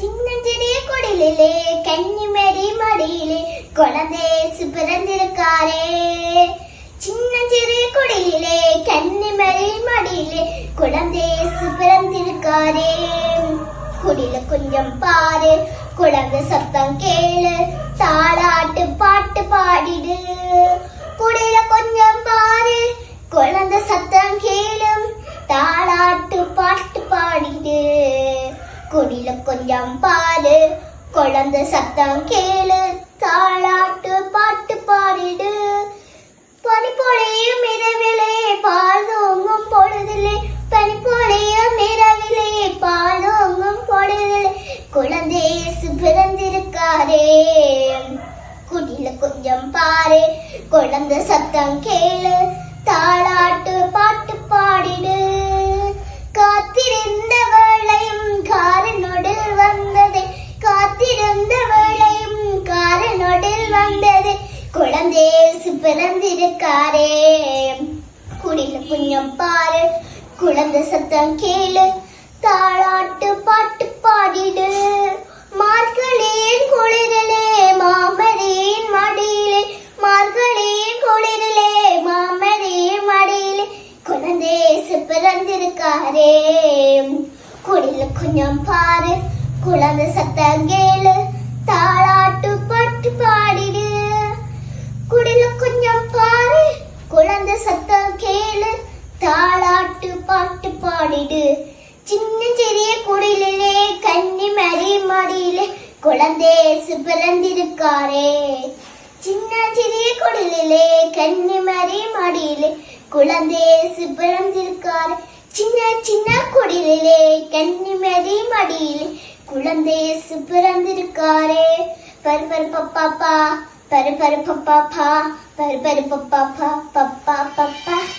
சின்னஞ்சிறிய குடிலே கன்னிமரி மடியிலே குழந்தேசு பிறந்திருக்காரே சின்னஞ்சிறிய குடிலே கன்னிமரி மடியிலே குழந்தேசு பிறந்திருக்காரே குடில கொஞ்சம் பாரு குழந்தை சத்தம் கேளு தாளாட்டு பாட்டு பாடிடு. குடில கொஞ்சம் பாரு குழந்தை சத்தம் கேளும் தாளாட்டு பாட்டு பாடிடு. கொஞ்சம் பாரு குழந்தை சத்தம் கேளு. தாளாட்டு பாட்டு பாடிடு. பனிப்பொழியும் இரவிலே பால் தூங்கும் பொழுதிலே. பனிப்பொழியும் இரவிலே பால் தூங்கும் பொழுதிலே. குழந்தை பிறந்திருக்காரே. குடியில கொஞ்சம் பாரு குழந்தை சத்தம் கேளு. குழந்தேசு பிறந்திருக்காரே. குடில புண்ணியம் பாரு குழந்தை சத்தம் கேளு தாளாட்டு பாட்டு பாடிடு. மார்கழியின் குளிரலே மாமரியின் மடியிலே மார்கழியின் குளிரிலே மாமரியின் மடியிலே குழந்தேசு பிறந்திருக்காரே. குடில கொஞ்சம் பாரு குழந்தை சத்தம் கேளு சத்தம் கேளு தாளாட்டு பாட்டு பாடிடு. சின்ன சிறிய குடிலே கன்னி மறி மடியிலே குழந்தேசு பிறந்திருக்காரே சின்ன சிறிய குடிலே கன்னி மறி மடியிலே குழந்தேசு பிறந்திருக்காரே சின்ன சின்ன குடிலே கன்னி மறி மடியிலே குழந்தேசு பிறந்திருக்காரே பர் பர் Para para pa pa pa. Para para pa pa pa pa pa pa pa.